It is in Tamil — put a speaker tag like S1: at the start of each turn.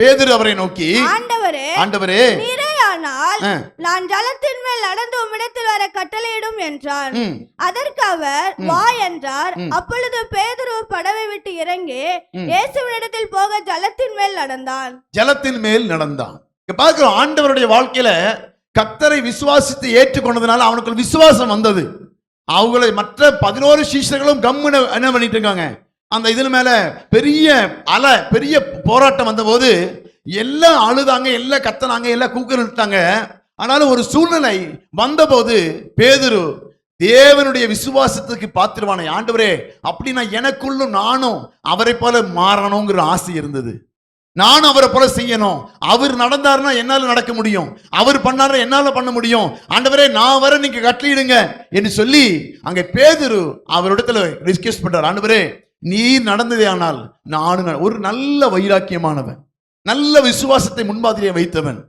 S1: பேதுரு அவரை நோக்கி
S2: ஆண்டவரே
S1: ஆண்டவரே
S2: நீரேயானால் நான் ஜலத்தின் மேல் நடந்து உம்மிடத்தில் வர கட்டளையிடும் என்றான்.
S1: ம்,
S2: அதற்கு அவர் வா என்றார். அப்பொழுது பேதுரு படவை விட்டு இறங்கி. இயேசுவினிடத்தில் போக ஜலத்தின் மேல் நடந்தான்.
S1: ஜலத்தின் மேல் நடந்தான். இங்க பார்க்கிறோம் ஆண்டவருடைய வாழ்க்கையில கத்தரை விசுவாசித்து ஏற்றுக்கொண்டதுனால அவனுக்குள் விசுவாசம் வந்தது. அவங்களை மற்ற பதினோரு சீஷர்களும் கம்முன்னு என்ன பண்ணிட்டு இருக்காங்க? அந்த இதில் மேலே பெரிய அலை பெரிய போராட்டம் வந்தபோது எல்லாம் அழுதாங்க எல்லாம் கத்தனாங்க எல்லாம் கூக்கலிட்டாங்க ஆனாலும் ஒரு சூழ்நிலை வந்தபோது பேதுரு தேவனுடைய விசுவாசத்துக்கு பார்த்துருவானே ஆண்டவரே அப்படின்னா எனக்குள்ளும் நானும் அவரை போல மாறணுங்கிற ஆசை இருந்தது. நானும் அவரை போல செய்யணும். அவர் நடந்தாருன்னா என்னால் நடக்க முடியும். அவர் பண்ணாரு என்னால் பண்ண முடியும். ஆண்டவரே நான் வர நீங்க கட்டளிடுங்க என்று சொல்லி அங்கே பேதுரு அவரிடத்துல ரிக்வெஸ்ட் பண்றார். ஆண்டவரே நீர் நடந்ததே ஆனால் நானும் ஒரு நல்ல வைராக்கியமானவன். நல்ல விசுவாசத்தை முன்மாதிரியை வைத்தவன்.